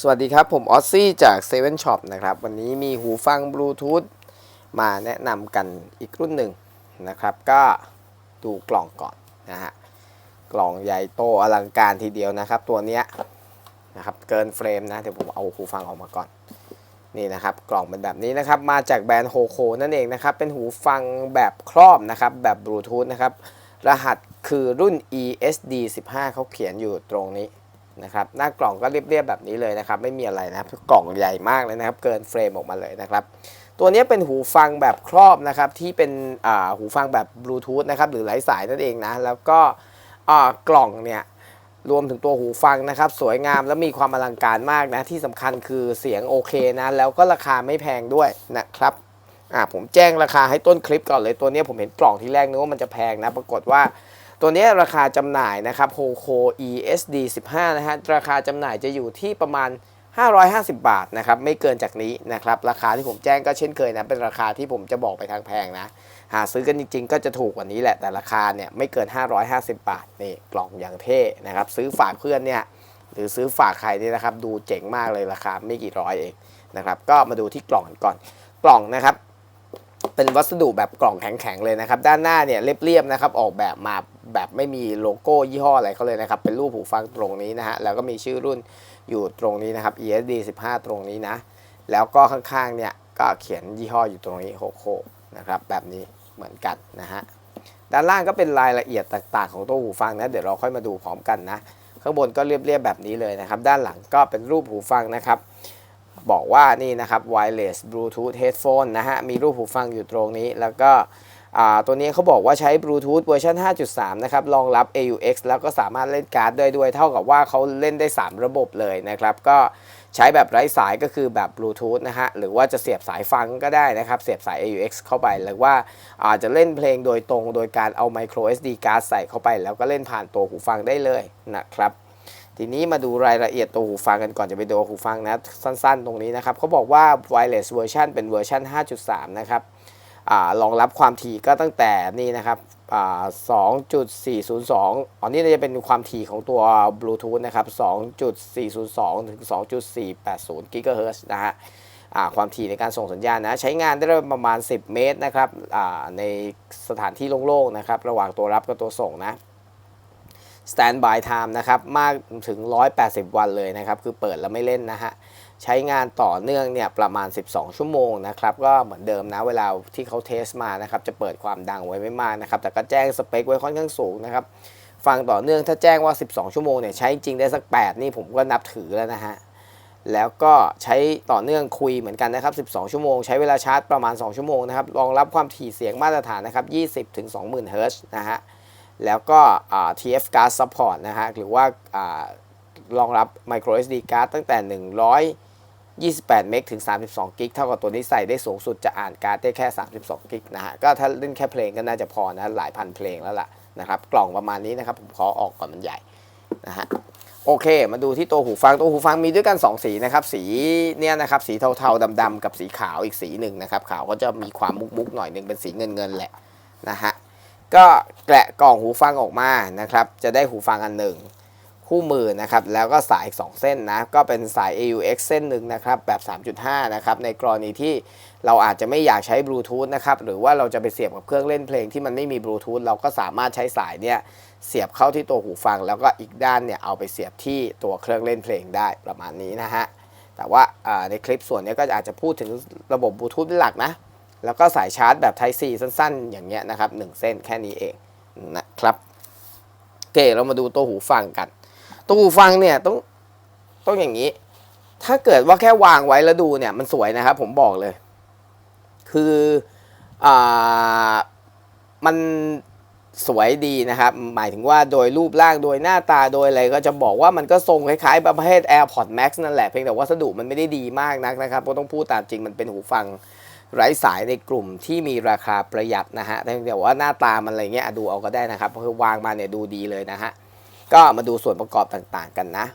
สวัสดีครับ ผมออซซี่จาก7 Shop นะครับ วันนี้มีหูฟังบลูทูธมาแนะนำกันอีกรุ่นหนึ่งนะครับ ก็ดูกล่องก่อนนะฮะ กล่องใหญ่โตอลังการทีเดียวนะครับ ตัวเนี้ยนะครับ เกินเฟรมนะ เดี๋ยวผมเอาหูฟังออกมาก่อน นี่นะครับ กล่องเป็นแบบนี้นะครับ มาจากแบรนด์โฮโคนั่นเองนะครับ เป็นหูฟังแบบครอบนะครับ แบบบลูทูธนะครับ รหัสคือรุ่น ESD 15 เขาเขียนอยู่ตรงนี้ นะครับหน้ากล่องก็เรียบๆแบบนี้เลยนะครับ ไม่มีอะไรนะครับกล่องใหญ่มากเลยนะครับ เกินเฟรมออกมาเลยนะครับ ตัวนี้เป็นหูฟังแบบครอบนะครับ ที่เป็นหูฟังแบบบลูทูธนะครับ หรือไร้สายนั่นเองนะ แล้วก็กล่องเนี่ยรวมถึงตัวหูฟังนะครับ สวยงามและมีความอลังการมากนะ ที่สำคัญคือเสียงโอเคนะ แล้วก็ราคาไม่แพงด้วยนะครับอ่าผมแจ้งราคาให้ต้นคลิปก่อนเลยตัวนี้ผมเห็นกล่องที่แรกนึกว่ามันจะแพงนะ ปรากฏว่า ตัวนี้ราคาจำหน่ายนะครับ Hoco ESD 15นะฮะราคาจำหน่ายจะอยู่ที่ประมาณ 550 บาทนะครับไม่เกินจากนี้นะครับราคาที่ผมแจ้งก็เช่นเคยนะเป็นราคาที่ผมจะบอกไปทางแพงนะหาซื้อกันจริง ๆ ก็จะถูกกว่านี้แหละแต่ราคาเนี่ยไม่เกิน 550 บาทนี่กล่องอย่างเท่นะครับซื้อฝากเพื่อนเนี่ยหรือซื้อฝากใครเนี่ยนะครับดูเจ๋งมากเลยราคาไม่กี่ร้อยเองนะครับก็มาดูที่กล่องก่อนกล่องนะครับเป็นวัสดุแบบกล่องแข็งๆเลยนะครับ ด้านหน้าเนี่ยเรียบๆนะครับออกแบบมา แบบไม่มีโลโก้ยี่ห้ออะไรเขาเลยนะครับ เป็นรูปหูฟังตรงนี้นะฮะ แล้วก็มีชื่อรุ่นอยู่ตรงนี้นะครับ ESD 15 ตรงนี้นะ แล้วก็ข้างๆเนี่ยก็เขียนยี่ห้ออยู่ตรงนี้โฮโคนะครับ แบบนี้เหมือนกันนะฮะ ด้านล่างก็เป็นรายละเอียดต่างๆ ของตัวหูฟังนะ เดี๋ยวเราค่อยมาดูพร้อมกันนะ ข้างบนก็เรียบๆแบบนี้เลยนะครับ ด้านหลังก็เป็นรูปหูฟังนะครับบอกว่านี่นะครับ wireless bluetooth headphone นะฮะ มีรูปหูฟังอยู่ตรงนี้ แล้วก็ ตัวนี้เขาบอกว่าใช้ Bluetooth เวอร์ชัน5.3 นะครับ รองรับ AUX แล้วก็สามารถเล่นการ์ดได้ด้วย เท่ากับว่าเขาเล่นได้ 3 ระบบเลยนะครับ ก็ใช้แบบไร้สายก็คือแบบ Bluetooth นะฮะ หรือว่าจะเสียบสายฟังก็ได้นะครับ เสียบสาย AUX เข้าไป หรือว่าอาจจะเล่นเพลงโดยตรง โดยการเอา micro SD card ใส่เข้าไป แล้วก็เล่นผ่านตัวหูฟังได้เลยนะครับทีนี้มาดูรายละเอียดตัวหูฟังกันก่อนจะไปดูหูฟังนะ สั้นๆ ตรงนี้นะครับเขาบอกว่า wireless version เป็นเวอร์ชัน5.3 นะครับ รองรับความถี่ก็ตั้งแต่นี่นะครับอ่า2.402 อันนี้จะเป็นความถี่ของตัว Bluetooth นะครับ 2.402 ถึง 2.480 GHz นะฮะอ่าความถี่ในการส่งสัญญาณนะ ใช้งานได้ประมาณ 10 เมตรนะครับอ่าในสถานที่โล่งๆนะครับ ระหว่างตัวรับกับตัวส่งนะ Standby Time นะครับ มากถึง 180 วันเลยนะครับ คือเปิดแล้วไม่เล่นนะฮะ ใช้งานต่อเนื่องเนี่ยประมาณ 12 ชั่วโมงนะครับก็เหมือนเดิมนะเวลาที่เขาเทสมานะครับจะเปิดความดังไว้ไม่มากนะครับแต่ก็แจ้งสเปคไว้ค่อนข้างสูงนะครับฟังต่อเนื่องถ้าแจ้งว่า 12 ชั่วโมงเนี่ยใช้จริงได้สัก 8 นี่ผมก็นับถือแล้วนะฮะแล้วก็ใช้ต่อเนื่องคุยเหมือนกันนะครับ 12 ชั่วโมง ใช้เวลาชาร์จประมาณ 2 ชั่วโมงนะครับรองรับความถี่เสียงมาตรฐานนะครับ 20 ถึง 20,000 เฮิรตซ์นะฮะ แล้วก็ TF card support นะฮะ หรือว่ารองรับ micro SD card ตั้งแต่ 28 เมกถึง 32 กิก เท่ากับตัวนี้ใส่ได้สูงสุดจะอ่านการ์ดได้แค่ 32 กิกนะฮะ ก็ถ้าเล่นแค่เพลงก็น่าจะพอนะ หลายพันเพลงแล้วล่ะนะครับ กล่องประมาณนี้นะครับ ผมขอออกก่อนมันใหญ่นะฮะ โอเค มาดูที่ตัวหูฟัง ตัวหูฟังมีด้วยกัน 2 สีนะครับ สีเนี่ยนะครับ สีเทาๆดำๆกับสีขาวอีกสีหนึ่งนะครับ ขาวก็จะมีความมุกๆหน่อยหนึ่งเป็นสีเงินๆแหละนะฮะ ก็แกะกล่องหูฟังออกมานะครับ จะได้หูฟังอันหนึ่ง คู่มือนะครับแล้วก็สายอีก2เส้นนะก็เป็นสาย AUX เส้นหนึ่งนะครับแบบ 3.5 นะครับในกรณีที่เราอาจจะไม่อยากใช้บลูทูธนะครับหรือว่าเราจะไปเสียบกับเครื่องเล่นเพลงที่มันไม่มีบลูทูธเราก็สามารถใช้สายเนี่ยเสียบเข้าที่ตัวหูฟัง แล้วก็อีกด้านเนี่ยเอาไปเสียบที่ตัวเครื่องเล่นเพลงได้ประมาณนี้นะฮะแต่ว่าในคลิปส่วนนี้ก็อาจจะพูดถึงระบบบลูทูธเป็นหลักนะแล้วก็สายชาร์จแบบ Type C สั้นๆ อย่างเงี้ยนะครับหนึ่งเส้นแค่นี้เองนะครับโอเคเรามาดูตัวหูฟังกัน ตัวหูฟังเนี่ยต้องต้องอย่างนี้ ถ้าเกิดว่าแค่วางไว้แล้วดูเนี่ยมันสวยนะครับผมบอกเลย คืออ่ามันสวยดีนะครับ หมายถึงว่าโดยรูปร่างโดยหน้าตาโดยอะไรก็จะบอกว่ามันก็ทรงคล้ายๆ ประเภท AirPods Max นั่นแหละ เพียงแต่วัสดุมันไม่ได้ดีมากนักนะครับเพราะต้องพูดตามจริงมันเป็นหูฟังไร้สายในกลุ่มที่มีราคาประหยัดนะฮะแต่เดี๋ยวว่าหน้าตามันอะไรเงี้ยดูเอาก็ได้นะครับคือวางมาเนี่ยดูดีเลยนะฮะ ก็มาดูส่วนประกอบต่างๆกันนะ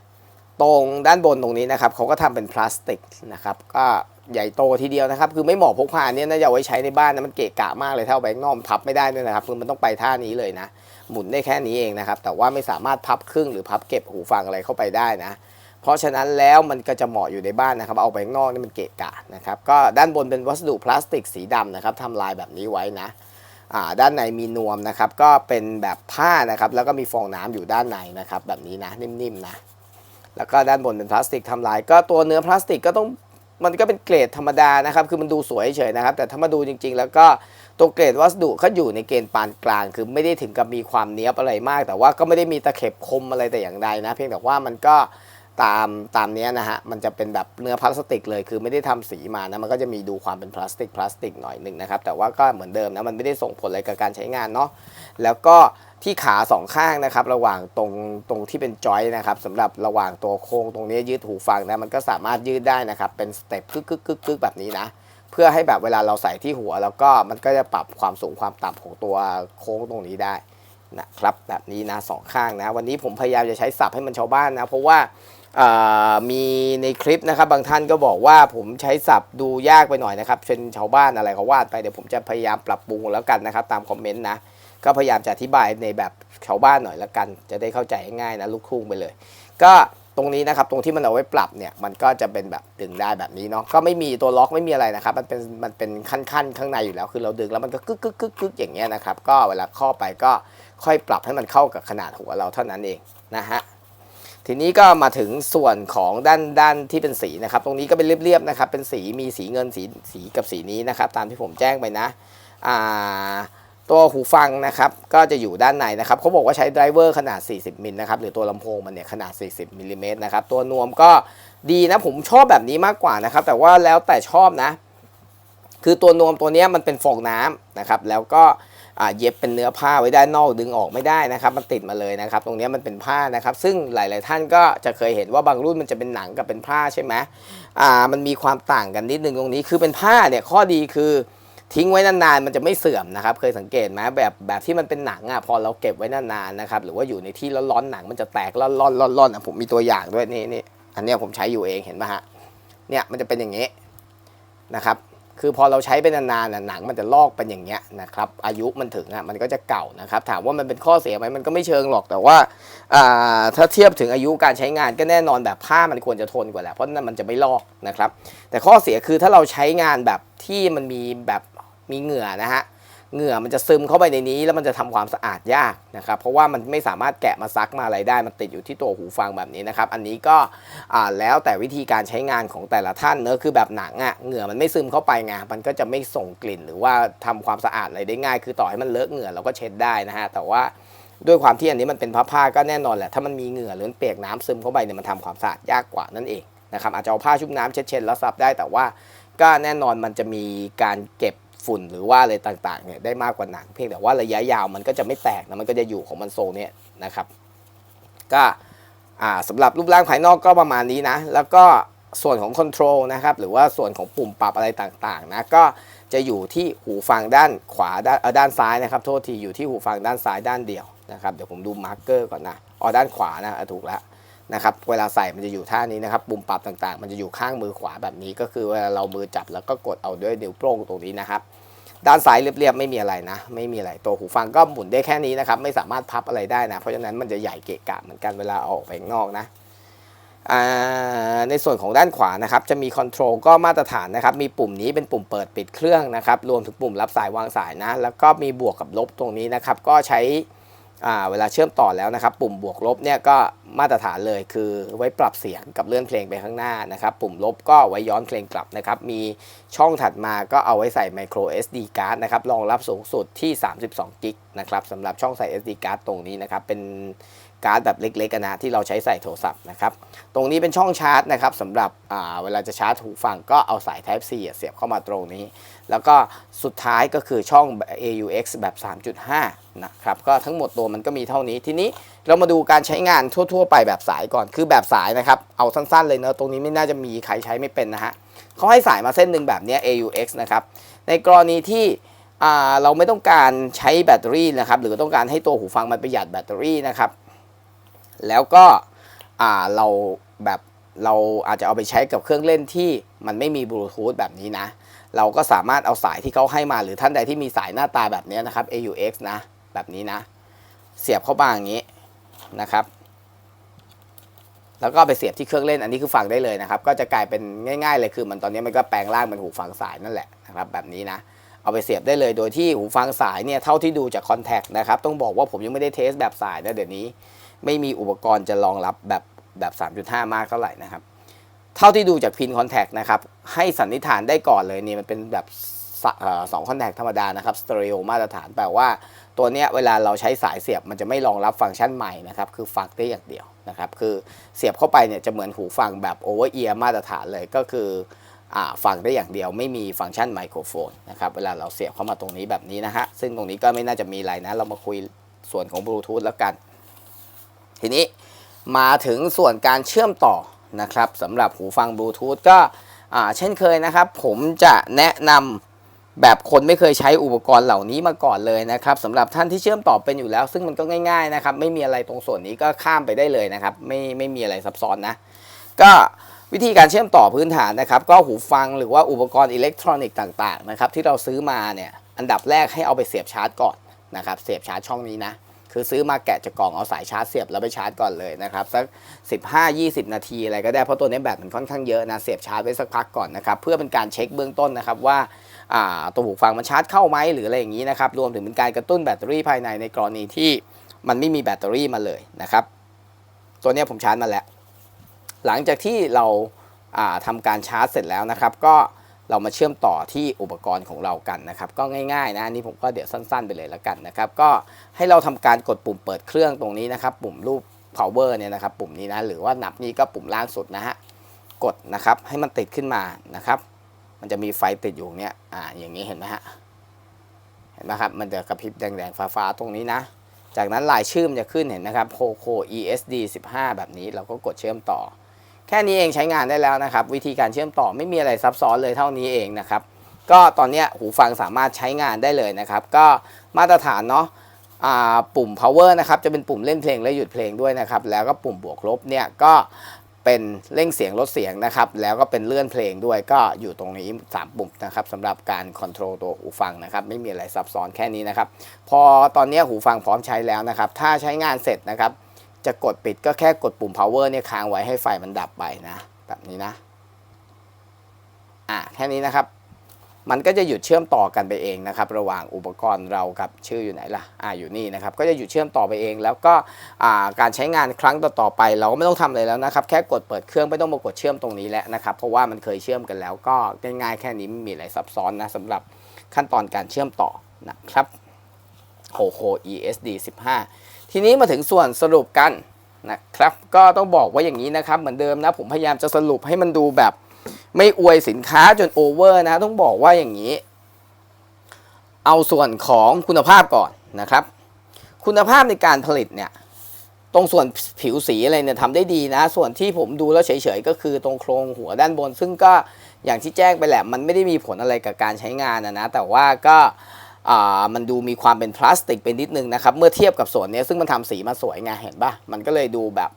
ตรงด้านบนตรงนี้นะครับเขาก็ทำเป็นพลาสติกนะครับ ก็ใหญ่โตทีเดียวนะครับ คือไม่เหมาะพกพาเนี่ยน่าจะเอาไว้ใช้ในบ้านนะมันเกะกะมากเลยถ้าเอาแบงนอกมันพับไม่ได้ด้วยนะครับคือมันต้องไปท่านี้เลยนะ หมุนได้แค่นี้เองนะครับ แต่ว่าไม่สามารถพับครึ่งหรือพับเก็บหูฟังอะไรเข้าไปได้นะ เพราะฉะนั้นแล้วมันก็จะเหมาะอยู่ในบ้านนะครับ เอาไปข้างนอกนี่มันเกะกะนะครับ ก็ด้านบนเป็นวัสดุพลาสติกสีดำนะครับทำลายแบบนี้ไว้นะ ด้านในมีนวมนะครับ ก็เป็นแบบผ้านะครับ แล้วก็มีฟองน้ำอยู่ด้านในนะครับ แบบนี้นะนิ่มๆนะแล้วก็ด้านบนเป็นพลาสติกทำลาย ก็ตัวเนื้อพลาสติกก็ต้องมันก็เป็นเกรดธรรมดานะครับ คือมันดูสวยเฉยนะครับ แต่ถ้ามาดูจริง ๆ แล้วก็ตัวเกรดวัสดุเขาอยู่ในเกณฑ์ปานกลาง คือไม่ได้ถึงกับมีความเนี้ยบอะไรมาก แต่ว่าก็ไม่ได้มีตะเข็บคมอะไรแต่อย่างใดนะ เพียงแต่ว่ามันก็ ตามตามเนี้ยนะฮะมันจะเป็นแบบเนื้อพลาสติกเลยคือไม่ได้ทำสีมานะมันก็จะมีดูความเป็นพลาสติกพลาสติกหน่อยหนึ่งนะครับแต่ว่าก็เหมือนเดิมนะมันไม่ได้ส่งผลอะไรกับการใช้งานเนาะแล้วก็ที่ขาสองข้างนะครับระหว่างตรงตรงที่เป็นจอยนะครับสำหรับระหว่างตัวโค้งตรงนี้ยืดหูฟังนะมันก็สามารถยืดได้นะครับเป็นสเต็ปกึกกึกกึกกึกแบบนี้นะเพื่อให้แบบเวลาเราใส่ที่หัว แล้วก็มันก็จะปรับความสูงความต่ำของตัวโค้งตรงนี้ได้นะครับแบบนี้นะสองข้างนะ วันนี้ผมพยายามจะใช้ศัพท์ให้มันชาวบ้านนะ เพราะว่า มีในคลิปนะครับ บางท่านก็บอกว่าผมใช้ศัพท์ดูยากไปหน่อยนะครับเป็นชาวบ้านอะไรเขาวาดไปเดี๋ยวผมจะพยายามปรับปรุงแล้วกันนะครับ ตามคอมเมนต์นะก็พยายามจะอธิบายในแบบชาวบ้านหน่อยละกัน จะได้เข้าใจง่ายๆนะลูกทุ่งไปเลย ก็ตรงนี้นะครับตรงที่มันเอาไว้ปรับเนี่ยมันก็จะเป็นแบบดึงได้แบบนี้เนาะก็ไม่มีตัวล็อกไม่มีอะไรนะครับ มันเป็นมันเป็นขั้นๆข้างในอยู่แล้ว คือเราดึงแล้วมันก็กึกกึกกึกกึกอย่างเงี้ยนะครับ ก็เวลาข้อไปก็ค่อยปรับให้มันเข้ากับขนาดหัวเราเท่านั้นเองนะฮะ ทีนี้ก็มาถึงส่วนของด้านด้านที่เป็นสีนะครับ ตรงนี้ก็เป็นเรียบๆนะครับ เป็นสีมีสีเงินสีสีกับสีนี้นะครับ ตามที่ผมแจ้งไปนะอ่าตัวหูฟังนะครับก็จะอยู่ด้านในนะครับเขาบอกว่าใช้ไดรเวอร์ขนาด 40มิลนะครับหรือตัวลำโพงมันเนี่ยขนาด 40มิลลิเมตรนะครับตัวนวมก็ดีนะผมชอบแบบนี้มากกว่านะครับแต่ว่าแล้วแต่ชอบนะ คือตัวนวมตัวนี้มันเป็นฟองน้ำนะครับแล้วก็ เย็บเป็นเนื้อผ้าไว้ด้านนอกดึงออกไม่ได้นะครับมันติดมาเลยนะครับ ตรงนี้มันเป็นผ้านะครับ ซึ่งหลาย ๆ ท่านก็จะเคยเห็นว่าบางรุ่นมันจะเป็นหนังกับเป็นผ้าใช่ไหมอ่ามันมีความต่างกันนิดนึงตรงนี้คือเป็นผ้าเนี่ยข้อดีคือทิ้งไว้นานๆ มันจะไม่เสื่อมนะครับ เคยสังเกตไหมแบบแบบที่มันเป็นหนังอะพอเราเก็บไว้นานๆนะครับหรือว่าอยู่ในที่ร้อนๆหนังมันจะแตกร่อนๆร่อนๆอะผมมีตัวอย่างด้วยนี่นี่อันนี้ผมใช้อยู่เองเห็นไหมฮะเนี่ยมันจะเป็นอย่างนี้นะครับ คือพอเราใช้ไปนานๆน่ะหนังมันจะลอกเป็นอย่างเงี้ยนะครับอายุมันถึงอะมันก็จะเก่านะครับถามว่ามันเป็นข้อเสียไหมมันก็ไม่เชิงหรอกแต่ว่าอ่าถ้าเทียบถึงอายุการใช้งานก็แน่นอนแบบผ้ามันควรจะทนกว่าแหละเพราะนั่นมันจะไม่ลอกนะครับแต่ข้อเสียคือถ้าเราใช้งานแบบที่มันมีแบบมีเหงื่อนะฮะ เหงื่อมันจะซึมเข้าไปในนี้แล้วมันจะทำความสะอาดยากนะครับ เพราะว่ามันไม่สามารถแกะมาซักมาอะไรได้ มันติดอยู่ที่ตัวหูฟังแบบนี้นะครับ อันนี้ก็แล้วแต่วิธีการใช้งานของแต่ละท่านเนอะคือแบบหนังอะ่ะเหงื่อมันไม่ซึมเข้าไปไงมันก็จะไม่ส่งกลิ่น หรือว่าทำความสะอาดอะไรได้ง่าย คือต่อให้มันเลอะเหงื่อเราก็เช็ดได้นะฮะแต่ว่าด้วยความที่อันนี้มันเป็นผ้าผ้าก็แน่นอนแหละถ้ามันมีเหงื่อหรือเปียกน้ำซึมเข้าไปเนี่ยมันทำความสะอาดยากกว่านั่นเองนะครับอาจจะเอาผ้าชุบน้ำเช็ดๆแล้วซับได้แต่ว่าก็แน่นอนมันจะมีการเก็บ ฝุ่นหรือว่าอะไรต่างๆเนี่ยได้มากกว่าหนังเพียงแต่ว่าระยะยาวมันก็จะไม่แตกนะมันก็จะอยู่ของมันทรงเนี่ยนะครับ ก็อ่าสำหรับรูปร่างภายนอกก็ประมาณนี้นะ แล้วก็ส่วนของคอนโทรลนะครับหรือว่าส่วนของปุ่มปรับอะไรต่างๆนะก็จะอยู่ที่หูฟังด้านขวาด้านด้านซ้ายนะครับ โทษทีอยู่ที่หูฟังด้านซ้ายด้านเดียวนะครับเดี๋ยวผมดูมาร์กเกอร์ก่อนนะอ๋อด้านขวานะถูกแล้ว นะครับเวลาใส่มันจะอยู่ท่านี้นะครับปุ่มปรับต่างๆ มันจะอยู่ข้างมือขวาแบบนี้ก็คือเวลาเรามือจับแล้วก็กดเอาด้วยนิ้วโป้งตรงนี้นะครับ ด้านซ้ายเรียบๆไม่มีอะไรนะ ไม่มีอะไรตัวหูฟังก็หมุนได้แค่นี้นะครับ ไม่สามารถพับอะไรได้นะ เพราะฉะนั้นมันจะใหญ่เกะกะเหมือนกันเวลาเอาอกไปข้างนอกนะในส่วนของด้านขวานะครับ จะมีคอนโทรลก็มาตรฐานนะครับ มีปุ่มนี้เป็นปุ่มเปิดปิดเครื่องนะครับ รวมถึงปุ่มรับสายวางสายนะ แล้วก็มีบวกกับลบตรงนี้นะครับ ก็ใช้ เวลาเชื่อมต่อแล้วนะครับ ปุ่มบวกลบเนี่ยก็มาตรฐานเลยคือไว้ปรับเสียงกับเลื่อนเพลงไปข้างหน้านะครับ ปุ่มลบก็ไว้ย้อนเพลงกลับนะครับ มีช่องถัดมาก็เอาไว้ใส่ micro SD card นะครับรองรับสูงสุดที่32กิกนะครับสำหรับช่องใส่ SD card ตรงนี้นะครับเป็นการ์ดแบบเล็กๆนะที่เราใช้ใส่โทรศัพท์นะครับ ตรงนี้เป็นช่องชาร์จนะครับสำหรับเวลาจะชาร์จหูฟังก็เอาสาย Type C เสียบเข้ามาตรงนี้ แล้วก็สุดท้ายก็คือช่อง AUX แบบ 3.5 นะครับ ก็ทั้งหมดตัวมันก็มีเท่านี้ ทีนี้เรามาดูการใช้งานทั่ว ๆ ไปแบบสายก่อน คือแบบสายนะครับ เอาสั้นๆเลยเนอะตรงนี้ไม่น่าจะมีใครใช้ไม่เป็นนะฮะเขาให้สายมาเส้นหนึ่งแบบนี้ AUX นะครับ ในกรณีที่เราไม่ต้องการใช้แบตเตอรี่นะครับ หรือต้องการให้ตัวหูฟังมันประหยัดแบตเตอรี่นะครับ แล้วก็เราแบบเราอาจจะเอาไปใช้กับเครื่องเล่นที่มันไม่มีบลูทูธแบบนี้นะ เราก็สามารถเอาสายที่เขาให้มาหรือท่านใดที่มีสายหน้าตาแบบนี้นะครับ AUX นะ แบบนี้นะ เสียบเข้ามาอย่างนี้นะครับ แล้วก็ไปเสียบที่เครื่องเล่นอันนี้คือฟังได้เลยนะครับ ก็จะกลายเป็นง่าย ๆ เลยคือ มันตอนนี้มันก็แปลงร่างเป็นหูฟังสายนั่นแหละนะครับ แบบนี้นะเอาไปเสียบได้เลย โดยที่หูฟังสายเนี่ยเท่าที่ดูจากคอนแทคนะครับ ต้องบอกว่าผมยังไม่ได้เทสแบบสายนะเดี๋ยวนี้ ไม่มีอุปกรณ์จะรองรับแบบแบบ 3.5 มากเท่าไหร่นะครับ เท่าที่ดูจากพินคอนแทคนะครับ ให้สันนิษฐานได้ก่อนเลยนี่มันเป็นแบบสอสองคอนแทคธรรมดานะครับสเตอริโอมาตรฐานแปลว่าตัวเนี้ยเวลาเราใช้สายเสียบมันจะไม่รองรับฟังก์ชันใหม่นะครับ คือฟังได้อย่างเดียวนะครับ คือเสียบเข้าไปเนี่ยจะเหมือนหูฟังแบบโอเวอร์เอียร์มาตรฐานเลยก็คืออฟังได้อย่างเดียวไม่มีฟังก์ชันไมโครโฟนนะครับเวลาเราเสียบเข้ามาตรงนี้แบบนี้นะฮะซึ่งตรงนี้ก็ไม่น่าจะมีอะไรนะ เรามาคุยส่วนของบลูทูธแล้วกัน ทีนี้มาถึงส่วนการเชื่อมต่อ นะครับสำหรับหูฟังบลูทูธก็เช่นเคยนะครับ ผมจะแนะนำแบบคนไม่เคยใช้อุปกรณ์เหล่านี้มาก่อนเลยนะครับสำหรับท่านที่เชื่อมต่อเป็นอยู่แล้ว ซึ่งมันก็ง่าย ๆนะครับ ไม่มีอะไรตรงส่วนนี้ก็ข้ามไปได้เลยนะครับ ไม่ไม่มีอะไรซับซ้อนนะ ก็วิธีการเชื่อมต่อพื้นฐานนะครับ ก็หูฟังหรือว่าอุปกรณ์อิเล็กทรอนิกส์ต่างๆนะครับที่เราซื้อมาเนี่ยอันดับแรกให้เอาไปเสียบชาร์จก่อนนะครับ เสียบชาร์จช่องนี้นะ คือซื้อมาแกะจากกล่องเอาสายชาร์จเสียบแล้วไปชาร์จก่อนเลยนะครับสัก 15-20 นาทีอะไรก็ได้เพราะตัวนี้แบตมันค่อนข้างเยอะนะเสียบชาร์จไว้สักพักก่อนนะครับเพื่อเป็นการเช็คเบื้องต้นนะครับว่าตัวหูฟังมันชาร์จเข้าไหมหรืออะไรอย่างนี้นะครับรวมถึงเป็นการกระตุ้นแบตเตอรี่ภายในในกรณีที่มันไม่มีแบตเตอรี่มาเลยนะครับ ตัวนี้ผมชาร์จมาแล้ว หลังจากที่เราอ่าทำการชาร์จเสร็จแล้วนะครับ ก็ เรามาเชื่อมต่อที่อุปกรณ์ของเรากันนะครับ ก็ง่ายๆนะอันนี้ผมก็เดี๋ยวสั้น ๆ ไปเลยแล้วกันนะครับ ก็ให้เราทำการกดปุ่มเปิดเครื่องตรงนี้นะครับ ปุ่มรูป power เนี่ยนะครับ ปุ่มนี้นะหรือว่านับนี้ก็ปุ่มล่างสุดนะฮะกดนะครับให้มันติดขึ้นมานะครับ มันจะมีไฟติดอยู่เนี่ยอ่าอย่างนี้เห็นไหมฮะเห็นไหมครับมันจะกระพริบแดงๆฟ้าๆตรงนี้นะ จากนั้นลายชื่อมนจะขึ้นเห็นนะครับ Poco ESD 15 แบบนี้เราก็กดเชื่อมต่อ แค่นี้เองใช้งานได้แล้วนะครับ วิธีการเชื่อมต่อไม่มีอะไรซับซ้อนเลยเท่านี้เองนะครับ ก็ตอนนี้หูฟังสามารถใช้งานได้เลยนะครับ ก็มาตรฐานเนาะปุ่ม power นะครับจะเป็นปุ่มเล่นเพลงและหยุดเพลงด้วยนะครับ แล้วก็ปุ่มบวกลบเนี่ยก็เป็นเร่งเสียงลดเสียงนะครับ แล้วก็เป็นเลื่อนเพลงด้วยก็อยู่ตรงนี้ 3 ปุ่มนะครับสำหรับการคอนโทรลตัวหูฟังนะครับ ไม่มีอะไรซับซ้อนแค่นี้นะครับ พอตอนนี้หูฟังพร้อมใช้แล้วนะครับ ถ้าใช้งานเสร็จนะครับ จะกดปิดก็แค่กดปุ่ม power เนี่ยค้างไว้ให้ไฟมันดับไปนะ แบบนี้นะอะแค่นี้นะครับ มันก็จะหยุดเชื่อมต่อกันไปเองนะครับ ระหว่างอุปกรณ์เรากับชื่ออยู่ไหนล่ะอ่าอยู่นี่นะครับ ก็จะหยุดเชื่อมต่อไปเอง แล้วก็อ่าการใช้งานครั้งต่อๆไป เราก็ไม่ต้องทำอะไรแล้วนะครับ แค่กดเปิดเครื่องไม่ต้องมากดเชื่อมตรงนี้แล้วนะครับ เพราะว่ามันเคยเชื่อมกันแล้ว ก็ง่ายๆแค่นี้ไม่มีอะไรซับซ้อนนะสำหรับขั้นตอนการเชื่อมต่อนะครับ Poco ESD 15 ทีนี้มาถึงส่วนสรุปกันนะครับก็ต้องบอกว่าอย่างนี้นะครับ เหมือนเดิมนะ ผมพยายามจะสรุปให้มันดูแบบ ไม่อวยสินค้าจนโอเวอร์นะ ต้องบอกว่าอย่างนี้ เอาส่วนของคุณภาพก่อนนะครับ คุณภาพในการผลิตเนี่ย ตรงส่วนผิวสีอะไรเนี่ยทำได้ดีนะ ส่วนที่ผมดูแล้วเฉยๆ ก็คือตรงโครงหัวด้านบน ซึ่งก็อย่างที่แจ้งไปแหละมันไม่ได้มีผลอะไรกับการใช้งานนะนะแต่ว่าก็ มันดูมีความเป็นพลาสติกไปนิดนึงนะครับ เมื่อเทียบกับส่วนนี้ซึ่งมันทำสีมาสวยไงเห็นปะมันก็เลยดูแบบ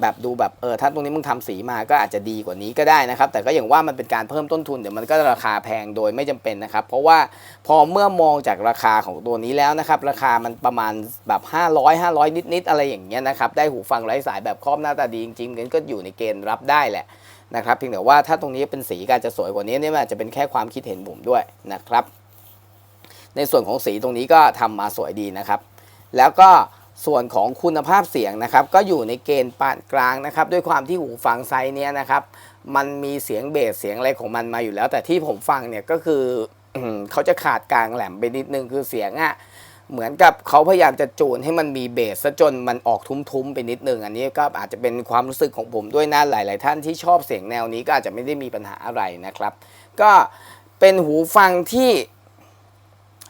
แบบดูแบบเออถ้าตรงนี้มึงทำสีมาก็อาจจะดีกว่านี้ก็ได้นะครับ แต่ก็อย่างว่ามันเป็นการเพิ่มต้นทุนเดี๋ยวมันก็ราคาแพงโดยไม่จำเป็นนะครับ เพราะว่าพอเมื่อมองจากราคาของตัวนี้แล้วนะครับ ราคามันประมาณแบบ 500 500 นิดๆอะไรอย่างเงี้ยนะครับได้หูฟังไร้สายแบบครอบหน้าตาดีจริงๆงั้นก็อยู่ในเกณฑ์รับได้แหละนะครับเพียงแต่ว่าถ้าตรงนี้เป็นสีกาจจะสวยกว่านี้เนี่ยมันอาจจะเป็นแค่ความคิดเห็นผมด้วยนะครับ ในส่วนของสีตรงนี้ก็ทำมาสวยดีนะครับ แล้วก็ส่วนของคุณภาพเสียงนะครับ ก็อยู่ในเกณฑ์ปานกลางนะครับ ด้วยความที่หูฟังไซส์เนี้ยนะครับ มันมีเสียงเบสเสียงอะไรของมันมาอยู่แล้ว แต่ที่ผมฟังเนี่ยก็คือเขาจะขาดกลางแหลมไปนิดนึงคือเสียงอะเหมือนกับเขาพยายามจะจูนให้มันมีเบสซะจนมันออกทุ้มๆไปนิดนึง อันนี้ก็อาจจะเป็นความรู้สึกของผมด้วยนะหลาย ๆ ท่านที่ชอบเสียงแนวนี้ก็อาจจะไม่ได้มีปัญหาอะไรนะครับ ก็เป็นหูฟังที่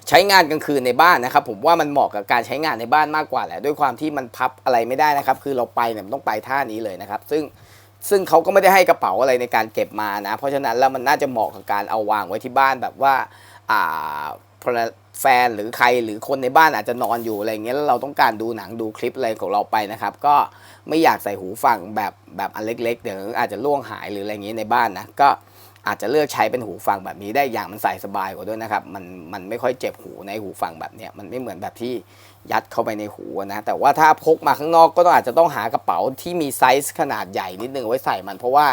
ใช้งานกลางคืนในบ้านนะครับผมว่ามันเหมาะกับการใช้งานในบ้านมากกว่าแหละด้วยความที่มันพับอะไรไม่ได้นะครับ คือเราไปเนี่ยมันต้องไปท่านี้เลยนะครับ ซึ่งซึ่งเขาก็ไม่ได้ให้กระเป๋าอะไรในการเก็บมานะ เพราะฉะนั้นแล้วมันน่าจะเหมาะกับการเอาวางไว้ที่บ้านแบบว่าอ่าแฟนหรือใครหรือคนในบ้านอาจจะนอนอยู่อะไรเงี้ยแล้วเราต้องการดูหนังดูคลิปอะไรของเราไปนะครับ ก็ไม่อยากใส่หูฟังแบบแบบอันเล็กๆเดี๋ยวอาจจะล่วงหายหรืออะไรเงี้ยในบ้านนะก็ อาจจะเลือกใช้เป็นหูฟังแบบนี้ได้อย่างมันใส่สบายกว่าด้วยนะครับ มันมันไม่ค่อยเจ็บหูในหูฟังแบบเนี้ยมันไม่เหมือนแบบที่ยัดเข้าไปในหูนะแต่ว่าถ้าพกมาข้างนอกก็ต้องอาจจะต้องหากระเป๋าที่มีไซส์ขนาดใหญ่นิดนึงไว้ใส่มันเพราะว่า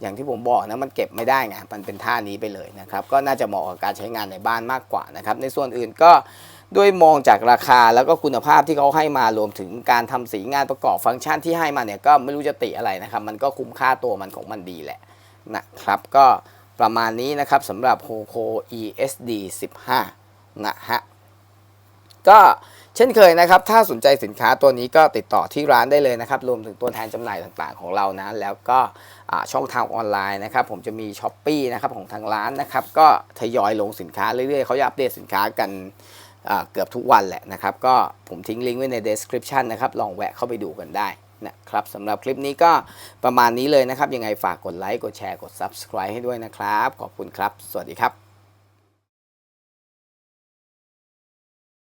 อย่างที่ผมบอกนะมันเก็บไม่ได้ไงมันเป็นท่านี้ไปเลยนะครับก็น่าจะเหมาะกับการใช้งานในบ้านมากกว่านะครับในส่วนอื่นก็ด้วยมองจากราคาแล้วก็คุณภาพที่เขาให้มารวมถึงการทำสีงานประกอบฟังก์ชันที่ให้มาเนี่ยก็ไม่รู้จะติอะไรนะครับ มันก็คุ้มค่าตัวมันของมันดีแหละนะครับก็ ประมาณนี้นะครับสำหรับ Hoco ESD 15 นะฮะ ก็เช่นเคยนะครับ ถ้าสนใจสินค้าตัวนี้ก็ติดต่อที่ร้านได้เลยนะครับ รวมถึงตัวแทนจำหน่ายต่างๆของเรานะ แล้วก็ช่องทางออนไลน์นะครับ ผมจะมีช้อปปีนะครับของทางร้านนะครับ ก็ทยอยลงสินค้าเรื่อยๆ เขาจะอัปเดตสินค้ากันเกือบทุกวันแหละนะครับ ก็ผมทิ้งลิงก์ไว้ใน description นะครับ ลองแวะเข้าไปดูกันได้ นะครับสำหรับคลิปนี้ก็ประมาณนี้เลยนะครับ ยังไงฝากกดไลค์ กดแชร์ กด subscribe ให้ด้วยนะครับ ขอบคุณครับ สวัสดีครับ